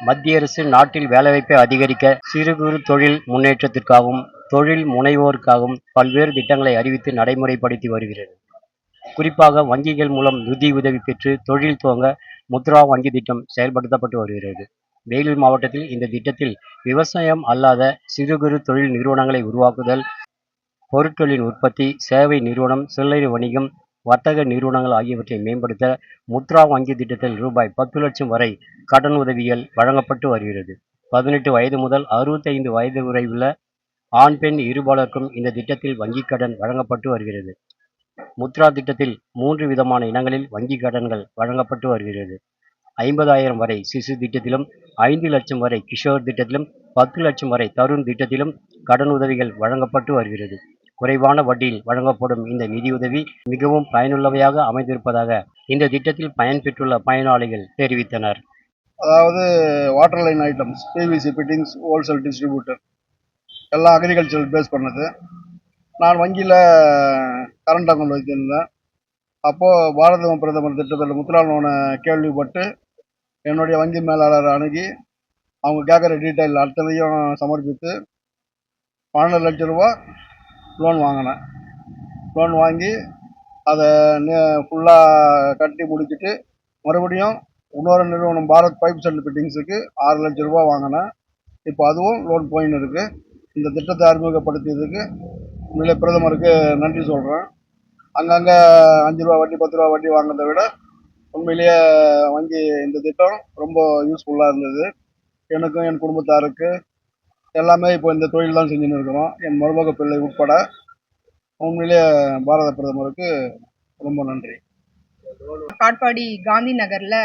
மத்திய அரசு நாட்டில் வேலைவாய்ப்பை அதிகரிக்க சிறு குறு தொழில் முன்னேற்றத்திற்காகவும் தொழில் முனைவோருக்காகவும் பல்வேறு திட்டங்களை அறிவித்து நடைமுறைப்படுத்தி வருகிறது. குறிப்பாக வங்கிகள் மூலம் நிதி உதவி பெற்று தொழில் துவங்க முத்ரா வங்கி திட்டம் செயல்படுத்தப்பட்டு வருகிறது. வேலூர் மாவட்டத்தில் இந்த திட்டத்தில் விவசாயம் அல்லாத சிறு குறு தொழில் நிறுவனங்களை உருவாக்குதல் பொருட்களின் உற்பத்தி சேவை நிறுவனம் சில்லறை வணிகம் வர்த்தக நிறுவனங்கள் ஆகியவற்றை மேம்படுத்த முத்ரா வங்கி திட்டத்தில் ரூபாய் பத்து லட்சம் வரை கடன் உதவிகள் வழங்கப்பட்டு வருகிறது. பதினெட்டு வயது முதல் அறுபத்தைந்து வயது வரை உள்ள ஆண் பெண் இருபாலருக்கும் இந்த திட்டத்தில் வங்கிக் கடன் வழங்கப்பட்டு வருகிறது. முத்ரா திட்டத்தில் மூன்று விதமான இனங்களில் வங்கிக் கடன்கள் வழங்கப்பட்டு வருகிறது. ஐம்பதாயிரம் வரை சிசு திட்டத்திலும் ஐந்து லட்சம் வரை கிஷோர் திட்டத்திலும் பத்து லட்சம் வரை தருண் திட்டத்திலும் கடன் உதவிகள் வழங்கப்பட்டு வருகிறது. குறைவான வட்டியில் வழங்கப்படும் இந்த நிதியுதவி மிகவும் பயனுள்ளவையாக அமைந்திருப்பதாக இந்த திட்டத்தில் பயன்பெற்றுள்ள பயனாளிகள் தெரிவித்தனர். அதாவது water line items PVC fittings wholesale distributor எல்லாம் அக்ரிகல்ச்சர் பேஸ் பண்ணது. நான் வங்கியில் கரண்ட் அக்கௌண்ட் வைத்திருந்தேன். அப்போது பாரத பிரதமர் திட்டத்தில் முத்ரா லோனை கேள்விப்பட்டு என்னுடைய வங்கி மேலாளரை அணுகி அவங்க கேட்குற டீட்டெயில் அத்தனையும் சமர்ப்பித்து பன்னெண்டு லட்ச ரூபா லோன் வாங்கினேன். லோன் வாங்கி அதை ஃபுல்லாக கட்டி முடிச்சுட்டு மறுபடியும் இன்னொரு நிறுவனம் பாரத் பைப்ஸ் அண்ட் ஃபிட்டிங்ஸுக்கு ஆறு லட்ச ரூபா வாங்கினேன். இப்போ அதுவும் லோன் போயின்னு இருக்குது இந்த திட்டத்தை அறிமுகப்படுத்தியதுக்கு உண்மையிலே பிரதமருக்கு நன்றி சொல்கிறேன் அங்கங்கே அஞ்சு ரூபா வட்டி பத்து ரூபா வட்டி வாங்கினதை விட உண்மையிலேயே வங்கி இந்த திட்டம் ரொம்ப யூஸ்ஃபுல்லாக இருந்தது. எனக்கும் என் குடும்பத்தாருக்கு எல்லாமே இப்போ இந்த தொழில் தான் செஞ்சுன்னு இருக்கிறோம் என் மருமக பிள்ளை உட்பட உண்மையிலேயே பாரத பிரதமருக்கு ரொம்ப நன்றி. காட்பாடி காந்தி நகரில்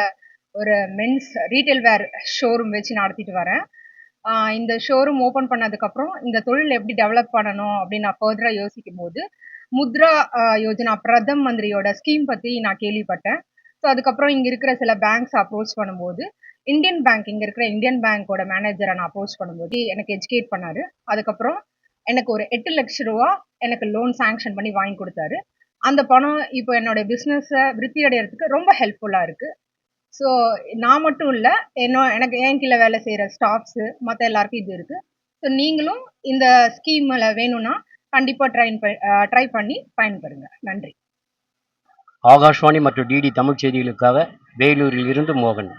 ஒரு மென்ஸ் ரீட்டைல் வேர் ஷோரூம் வச்சு நடத்திட்டு வரேன். இந்த ஷோரூம் ஓப்பன் பண்ணதுக்கப்புறம் இந்த தொழில் எப்படி டெவலப் பண்ணணும் அப்படின்னு நான் ஃபர்தராக யோசிக்கும் போது முத்ரா யோஜனா பிரதம் மந்திரியோட ஸ்கீம் பற்றி நான் கேள்விப்பட்டேன். ஸோ அதுக்கப்புறம் இங்கே இருக்கிற சில பேங்க்ஸ் அப்ரோச் பண்ணும்போது இந்தியன் பேங்க் இங்கே இருக்கிற இந்தியன் பேங்க்கோட மேனேஜரை நான் அப்ரோச் பண்ணும்போது எனக்கு எஜுகேட் பண்ணாரு. அதுக்கப்புறம் எனக்கு ஒரு எட்டு லட்ச ரூபா எனக்கு லோன் சாங்ஷன் பண்ணி வாங்கி கொடுத்தாரு. அந்த பணம் இப்போ என்னோட பிஸ்னஸை விருத்தி அடையிறதுக்கு ரொம்ப ஹெல்ப்ஃபுல்லாக இருக்கு. ஸோ நான் மட்டும் இல்லை என்ன எனக்கு என் கீழே வேலை செய்கிற ஸ்டாஃப்ஸு மற்ற எல்லாருக்கும் இது இருக்கு. ஸோ நீங்களும் இந்த ஸ்கீமில் வேணும்னா கண்டிப்பாக ட்ரை ட்ரை பண்ணி பயன்பெறுங்க நன்றி. ஆகாஷ்வாணி மற்றும் டிடி தமிழ் செய்திகளுக்காக வேலூரில் இருந்து மோகன்.